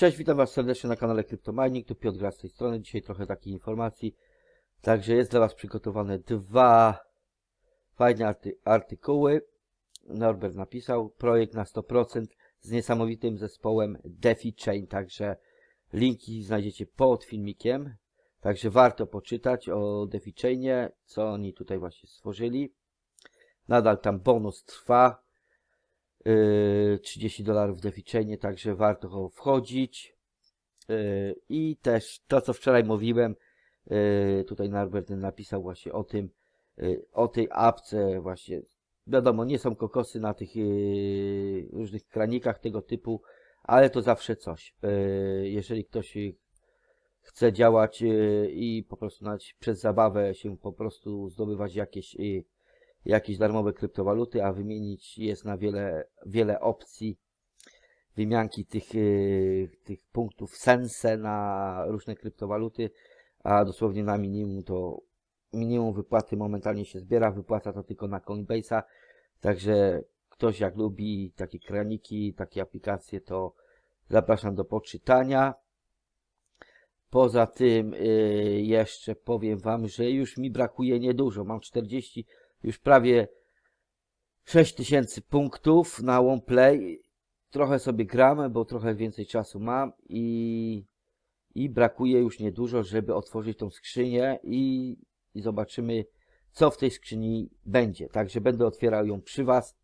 Cześć, witam Was serdecznie na kanale CryptoMining, tu Piotr Gra z tej strony. Dzisiaj trochę takich informacji. Także jest dla Was przygotowane dwa fajne arty artykuły. Norbert napisał projekt na 100% z niesamowitym zespołem DeFi Chain, także linki znajdziecie pod filmikiem. Także warto poczytać o DeFi Chainie, co oni tutaj właśnie stworzyli. Nadal tam bonus trwa. Yy, 30 dolarów w także warto wchodzić. Yy, I też to, co wczoraj mówiłem, yy, tutaj Norbert napisał właśnie o tym, o tej apce właśnie. Wiadomo, nie są kokosy na tych różnych kranikach tego typu, ale to zawsze coś. Jeżeli ktoś chce działać i po prostu przez zabawę się po prostu zdobywać jakieś jakieś darmowe kryptowaluty, a wymienić jest na wiele, wiele opcji. Wymianki tych, yy, tych punktów sense na różne kryptowaluty, a dosłownie na minimum to minimum wypłaty momentalnie się zbiera, wypłaca to tylko na Coinbase'a, także ktoś jak lubi takie kraniki, takie aplikacje, to zapraszam do poczytania. Poza tym yy, jeszcze powiem Wam, że już mi brakuje niedużo, mam 40 już prawie 6000 punktów na OnePlay. Trochę sobie gramy, bo trochę więcej czasu mam i, i brakuje już niedużo, żeby otworzyć tą skrzynię i, i zobaczymy, co w tej skrzyni będzie. Także będę otwierał ją przy Was,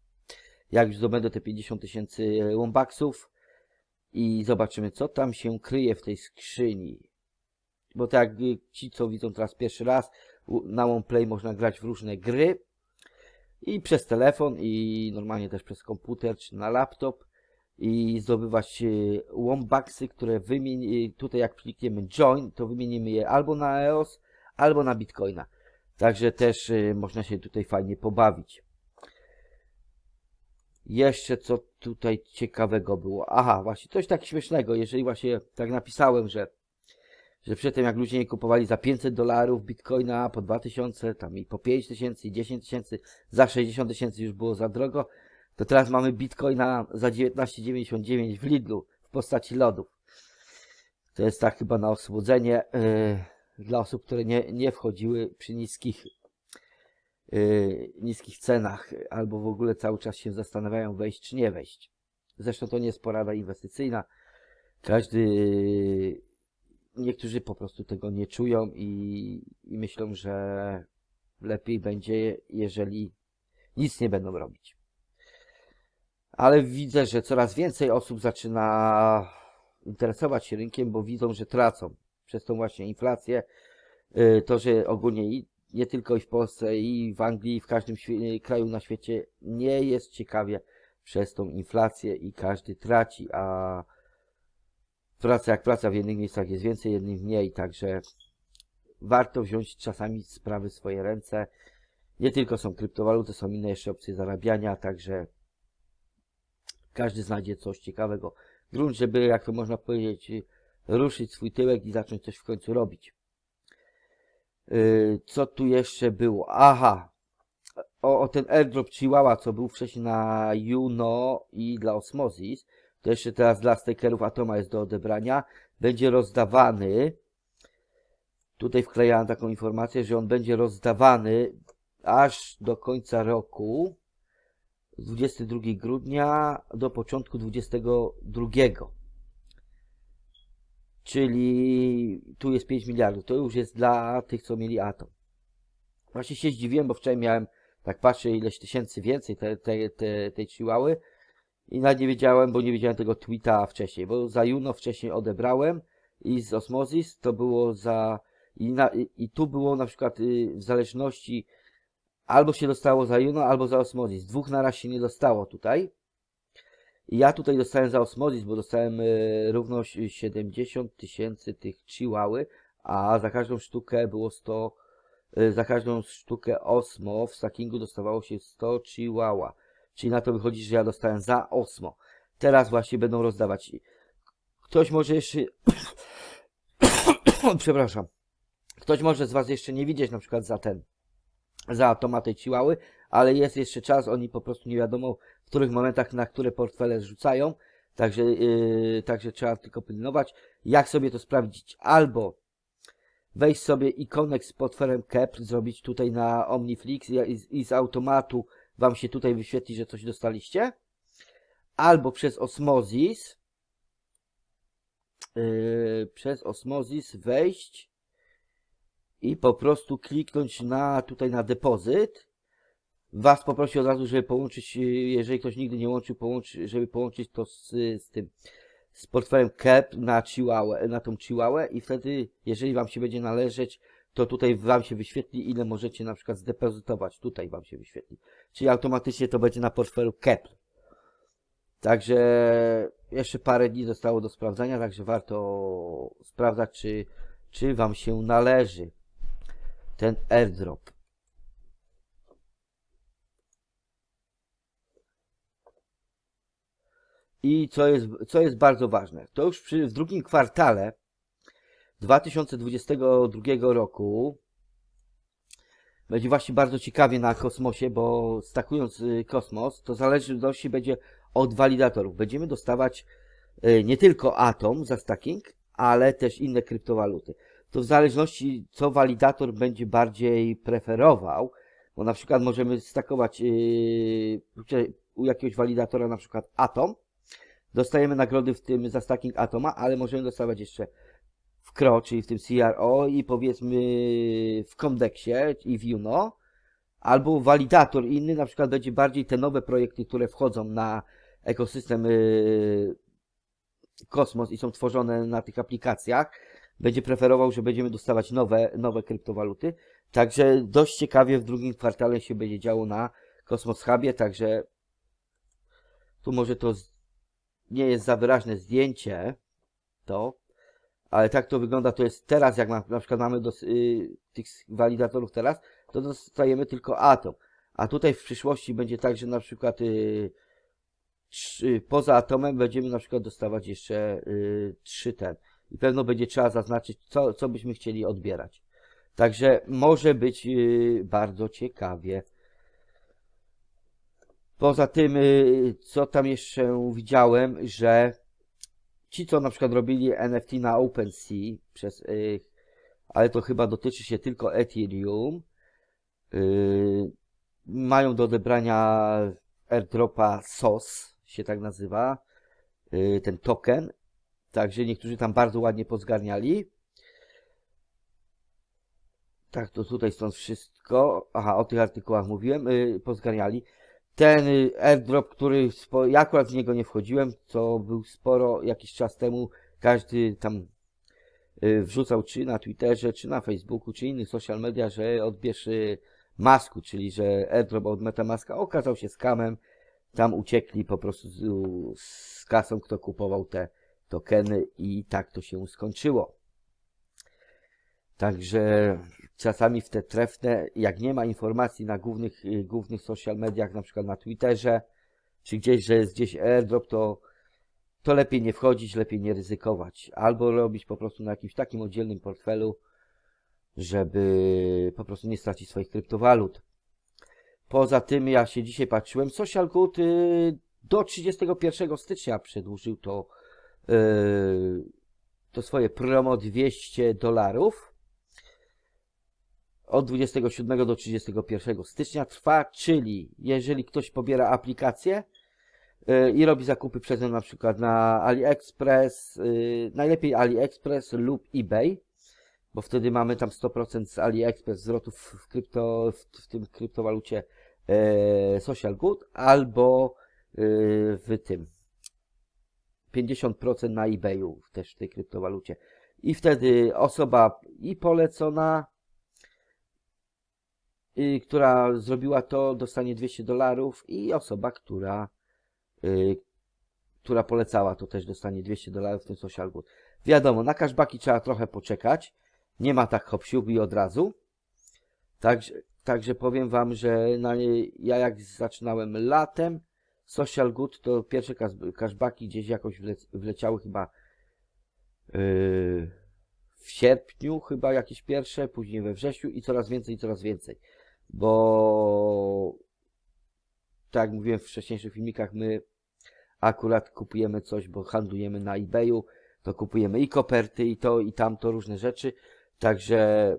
jak już zdobędę te 50 tysięcy Wombaksów i zobaczymy, co tam się kryje w tej skrzyni. Bo tak jak ci, co widzą teraz pierwszy raz, na OnePlay można grać w różne gry i przez telefon i normalnie też przez komputer czy na laptop i zdobywać Wombaksy, które wymieni tutaj jak klikniemy join, to wymienimy je albo na EOS, albo na Bitcoina. Także też y, można się tutaj fajnie pobawić. Jeszcze co tutaj ciekawego było? Aha, właśnie coś tak śmiesznego, jeżeli właśnie tak napisałem, że że przedtem jak ludzie nie kupowali za 500 dolarów bitcoina po 2000, tam i po 5000 i 10 tysięcy, za 60 tysięcy już było za drogo, to teraz mamy bitcoina za 19,99 w Lidlu w postaci lodów. To jest tak chyba na osłodzenie yy, dla osób, które nie, nie wchodziły przy niskich, yy, niskich cenach albo w ogóle cały czas się zastanawiają wejść czy nie wejść. Zresztą to nie jest porada inwestycyjna. Każdy niektórzy po prostu tego nie czują i, i myślą, że lepiej będzie, jeżeli nic nie będą robić. Ale widzę, że coraz więcej osób zaczyna interesować się rynkiem, bo widzą, że tracą przez tą właśnie inflację. Y, to, że ogólnie nie tylko i w Polsce, i w Anglii, i w każdym kraju na świecie nie jest ciekawie przez tą inflację i każdy traci, a praca jak praca w jednych miejscach jest więcej, jednych mniej, także warto wziąć czasami sprawy w swoje ręce. Nie tylko są kryptowaluty, są inne jeszcze opcje zarabiania, także każdy znajdzie coś ciekawego. Grunt, żeby, jak to można powiedzieć, ruszyć swój tyłek i zacząć coś w końcu robić. Yy, co tu jeszcze było? Aha, o, o ten airdrop Chihuahua, co był wcześniej na Juno i dla Osmosis to jeszcze teraz dla stakerów Atoma jest do odebrania, będzie rozdawany, tutaj wklejałem taką informację, że on będzie rozdawany aż do końca roku, 22 grudnia do początku 22. Czyli tu jest 5 miliardów. To już jest dla tych, co mieli atom. Właśnie się zdziwiłem, bo wczoraj miałem, tak patrzę, ileś tysięcy więcej tej, tej, tej, tej chihuały i nawet nie wiedziałem, bo nie wiedziałem tego tweeta wcześniej, bo za Juno wcześniej odebrałem i z Osmosis to było za i, na, i, i tu było na przykład y, w zależności albo się dostało za Juno, albo za Osmosis. Dwóch na raz się nie dostało tutaj. I ja tutaj dostałem za Osmosis, bo dostałem y, równo 70 tysięcy tych chihuały, a za każdą sztukę było 100, y, za każdą sztukę Osmo w stackingu dostawało się 100 chihuahua. Czyli na to wychodzi, że ja dostałem za osmo. Teraz właśnie będą rozdawać. Ktoś może jeszcze... Przepraszam. Ktoś może z Was jeszcze nie widzieć na przykład za ten, za automaty ciłały, ale jest jeszcze czas, oni po prostu nie wiadomo w których momentach na które portfele zrzucają. Także, yy, także trzeba tylko pilnować. Jak sobie to sprawdzić? Albo wejść sobie ikonek z potworem Kepr, zrobić tutaj na Omniflix i, i z automatu wam się tutaj wyświetli, że coś dostaliście. Albo przez Osmozis yy, przez Osmozis wejść i po prostu kliknąć na tutaj na depozyt. Was poprosi od razu, żeby połączyć, jeżeli ktoś nigdy nie łączył, połączy, żeby połączyć to z, z tym, z portfelem CAP na na tą Chihuahua i wtedy, jeżeli Wam się będzie należeć, to tutaj Wam się wyświetli, ile możecie na przykład zdepozytować. Tutaj Wam się wyświetli. Czyli automatycznie to będzie na portfelu CAP. Także jeszcze parę dni zostało do sprawdzenia, także warto sprawdzać, czy, czy Wam się należy ten airdrop. I co jest, co jest bardzo ważne, to już przy, w drugim kwartale 2022 roku będzie właśnie bardzo ciekawie na kosmosie, bo stakując y, kosmos, to zależności będzie od walidatorów. Będziemy dostawać y, nie tylko Atom za stacking, ale też inne kryptowaluty. To w zależności co walidator będzie bardziej preferował, bo na przykład możemy stakować yy, u jakiegoś walidatora na przykład Atom, dostajemy nagrody w tym za stacking Atoma, ale możemy dostawać jeszcze CRO, czyli w tym CRO i powiedzmy w Comdexie i w Juno, albo walidator inny na przykład będzie bardziej te nowe projekty, które wchodzą na ekosystem yy, Kosmos i są tworzone na tych aplikacjach, będzie preferował, że będziemy dostawać nowe, nowe kryptowaluty. Także dość ciekawie w drugim kwartale się będzie działo na Kosmos Hubie, także tu może to nie jest za wyraźne zdjęcie, to, ale tak to wygląda, to jest teraz, jak na, na przykład mamy dos, y, tych walidatorów teraz, to dostajemy tylko atom. A tutaj w przyszłości będzie tak, że na przykład y, trzy, poza atomem będziemy na przykład dostawać jeszcze y, trzy ten. I pewno będzie trzeba zaznaczyć, co, co byśmy chcieli odbierać. Także może być y, bardzo ciekawie. Poza tym, y, co tam jeszcze widziałem, że ci, co na przykład robili NFT na OpenSea, przez, y, ale to chyba dotyczy się tylko Ethereum, y, mają do odebrania airdropa SOS, się tak nazywa, y, ten token. Także niektórzy tam bardzo ładnie pozgarniali. Tak, to tutaj stąd wszystko. Aha, o tych artykułach mówiłem, y, pozgarniali. Ten y, airdrop, który spo, ja akurat w niego nie wchodziłem, co był sporo jakiś czas temu, każdy tam y, wrzucał czy na Twitterze, czy na Facebooku, czy innych social media, że odbierz y, masku, czyli że airdrop od Metamaska okazał się skamem. Tam uciekli po prostu z, z kasą, kto kupował te tokeny i tak to się skończyło. Także czasami w te trefne, jak nie ma informacji na głównych, y, głównych social mediach, na przykład na Twitterze, czy gdzieś, że jest gdzieś airdrop, to, to lepiej nie wchodzić, lepiej nie ryzykować. Albo robić po prostu na jakimś takim oddzielnym portfelu, żeby po prostu nie stracić swoich kryptowalut. Poza tym ja się dzisiaj patrzyłem, Social Good y, do 31 stycznia przedłużył to, y, to swoje promo 200 dolarów. Od 27 do 31 stycznia trwa, czyli jeżeli ktoś pobiera aplikację y, i robi zakupy przez nią na przykład na AliExpress, y, najlepiej AliExpress lub eBay, bo wtedy mamy tam 100% z AliExpress zwrotów w, krypto, w, w tym kryptowalucie e, Social Good, albo w tym 50% na eBayu też w tej kryptowalucie. I wtedy osoba i polecona, y, która zrobiła to, dostanie 200 dolarów i osoba, która, y, która polecała to też dostanie 200 dolarów w tym Social Good. Wiadomo, na cashbacki trzeba trochę poczekać. Nie ma tak hop i od razu. Także, także powiem wam, że na, ja jak zaczynałem latem Social Good, to pierwsze cash- cashbacki gdzieś jakoś wle, wleciały chyba yy, w sierpniu, chyba jakieś pierwsze, później we wrześniu i coraz więcej, coraz więcej. Bo tak jak mówiłem w wcześniejszych filmikach, my akurat kupujemy coś, bo handlujemy na eBayu, to kupujemy i koperty, i to, i tamto, różne rzeczy. Także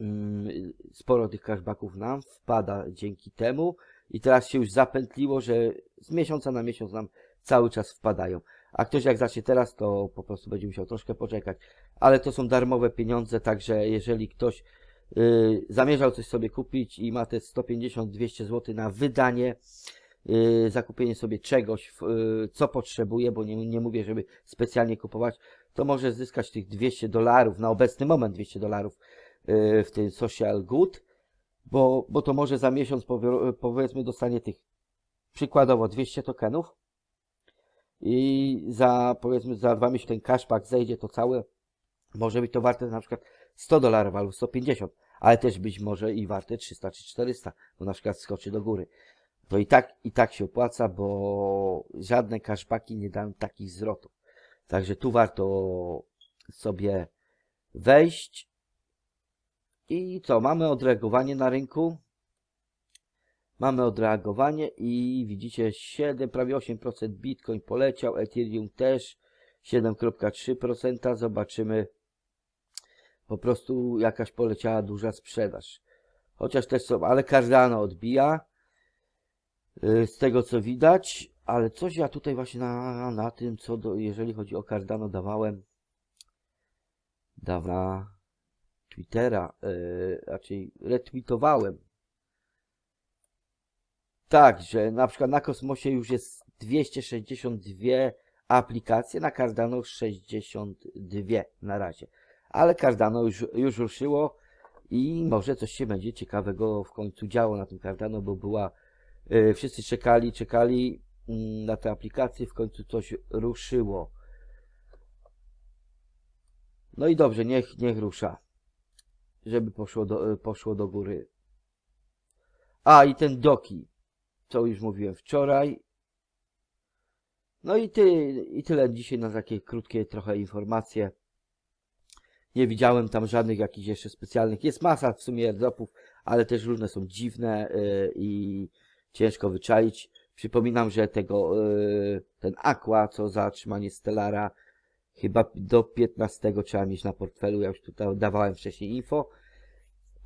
mm, sporo tych cashbacków nam wpada dzięki temu. I teraz się już zapętliło, że z miesiąca na miesiąc nam cały czas wpadają. A ktoś jak zacznie teraz, to po prostu będzie musiał troszkę poczekać. Ale to są darmowe pieniądze, także jeżeli ktoś y, zamierzał coś sobie kupić i ma te 150-200 zł na wydanie, y, zakupienie sobie czegoś, y, co potrzebuje, bo nie, nie mówię, żeby specjalnie kupować, to może zyskać tych 200 dolarów, na obecny moment 200 dolarów w tym social good, bo, bo to może za miesiąc powie- powiedzmy dostanie tych przykładowo 200 tokenów i za powiedzmy za dwa miesiące ten cashback zejdzie to całe, może być to warte na przykład 100 dolarów albo 150, ale też być może i warte 300 czy 400, bo na przykład skoczy do góry. To i tak, i tak się opłaca, bo żadne cashbacki nie dają takich zwrotów. Także tu warto sobie wejść. I co? Mamy odreagowanie na rynku. Mamy odreagowanie i widzicie 7, prawie 8% Bitcoin poleciał, Ethereum też 7,3%. Zobaczymy. Po prostu jakaś poleciała duża sprzedaż. Chociaż też są, ale Cardano odbija. y, Z tego co widać, ale coś ja tutaj właśnie na, na tym, co do, jeżeli chodzi o Cardano dawałem, dawna Twittera, yy, raczej retweetowałem. Tak, że na przykład na Kosmosie już jest 262 aplikacje, na Cardano 62 na razie. Ale Cardano już, już ruszyło i może coś się będzie ciekawego w końcu działo na tym Cardano, bo była, yy, wszyscy czekali, czekali mm, na te aplikacje, w końcu coś ruszyło. No i dobrze, niech, niech rusza żeby poszło do, poszło do góry. A i ten Doki, co już mówiłem wczoraj. No i, ty, i tyle dzisiaj na takie krótkie trochę informacje. Nie widziałem tam żadnych jakichś jeszcze specjalnych. Jest masa w sumie airdropów, ale też różne są dziwne yy, i ciężko wyczaić. Przypominam, że tego, yy, ten Aqua, co za trzymanie Stellara, chyba do 15 trzeba mieć na portfelu. Ja już tutaj dawałem wcześniej info.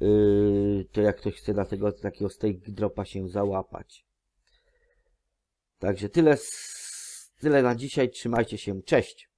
Yy, to jak ktoś chce na tego takiego stake dropa się załapać. Także tyle, tyle na dzisiaj. Trzymajcie się. Cześć.